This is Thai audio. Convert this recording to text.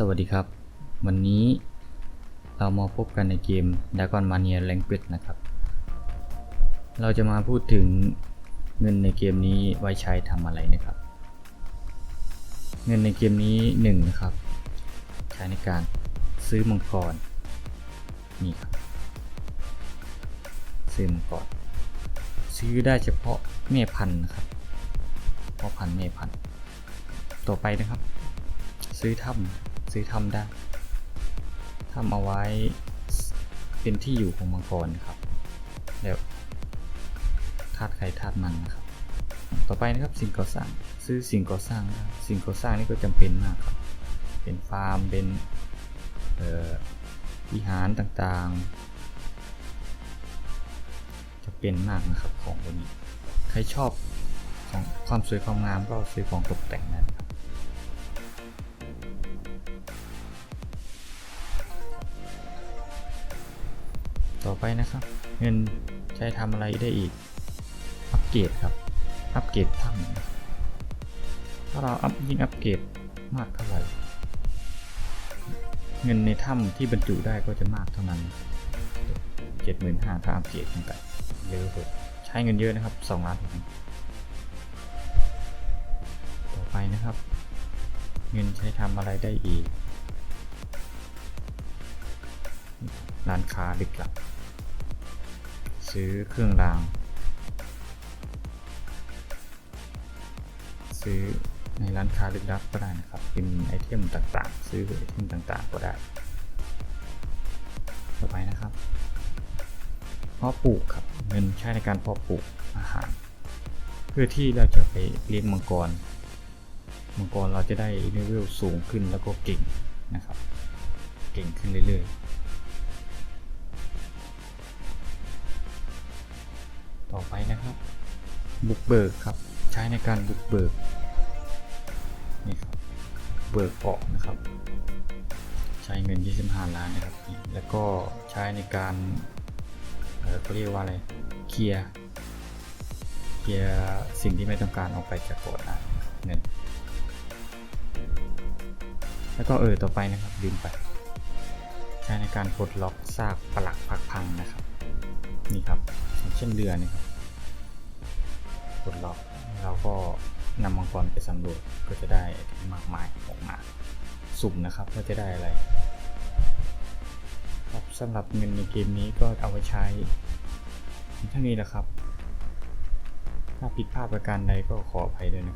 สวัสดีครับ วันนี้เรามาพบกันในเกม Dragon Mania Language นะครับ เราจะมาพูดถึงเงินในเกมนี้ไว้ใช้ทำอะไรนะครับ เงินในเกมนี้1นงนะครับ ใช้ในการซื้อมังกรนี่ครับซื้อมังกรซื้อได้เฉพาะแม่พันธุ์นะครับเพาะพันธุ์แม่พันธุ์ต่อไปนะครับ ซื้อถ้ำ ซื้อถ้ำได้ถ้ำเอาไว้เป็นที่อยู่ของมังกรครับแล้วธาตุใครธาตุมันนะครับ ต่อไปนะครับสิ่งก่อสร้างซื้อสิ่งก่อสร้างได้สิ่งก่อสร้างนี่ก็จำเป็นมากครับ เป็นฟาร์มเป็นวิหารต่างๆ จะเป็นมากนะครับของพวกนี้ ใครชอบของความสวยความงามก็ซื้อของตกแต่งได้น ต่อไปนะครับ เงินใช้ทำอะไรได้อีก อัปเกรดครับ อัปเกรดถ้ำถ้าเราอัพยิ่งอัปเกรดมากเท่าไหร่ เงินในถ้ำที่บรรจุได้ก็จะมากเท่านั้นเจ็ดหมื่นห้าถ้าอัปเกรดขึ้นไปเยอะสุดใช้เงินเยอะนะครับสองล้านต่อไปนะครับ เงินใช้ทำอะไรได้อีกร้านค้าลึกลับ ซื้อเครื่องราง ซื้อในร้านค้าลึกลับก็ได้นะครับเป็นไอเทมต่างๆ ซื้อไอเทมต่างๆ ก็ได้ ต่อไปนะครับเพาะปลูกครับเงินใช้ในการเพาะปลูกอาหาร เพื่อที่เราจะไปเลี้ยงมังกร มังกรเราจะได้เลเวลสูงขึ้นแล้วก็เก่งนะครับ เก่งขึ้นเรื่อยๆ ต่อไปนะครับ บุกเบิกครับ ใช้ในการบุกเบิกนี่ครับเบิกเกาะนะครับ ใช้เงิน 25 ล้านนะครับนี่แล้วก็ใช้ในการเอ่อเขาเรียกว่าอะไรเคลียร์เคลียร์สิ่งที่ไม่ต้องการออกไปจากเกาะได้นะครับเงินแล้วก็เออต่อไปนะครับลืมไปใช้ในการปลดล็อกซากปลักพักพังนะครับ นี่ครับเช่นเรือนี่ครับปลดล็อกเราก็นำมังกรไปสำรวจก็จะได้มากมายออกมาสุ่มนะครับว่าจะได้อะไรครับสำหรับเงินในเกมนี้ก็เอาไว้ใช้เท่านี้แหละครับ ถ้าผิดพลาดประการใดก็ขออภัยด้วยนะครับ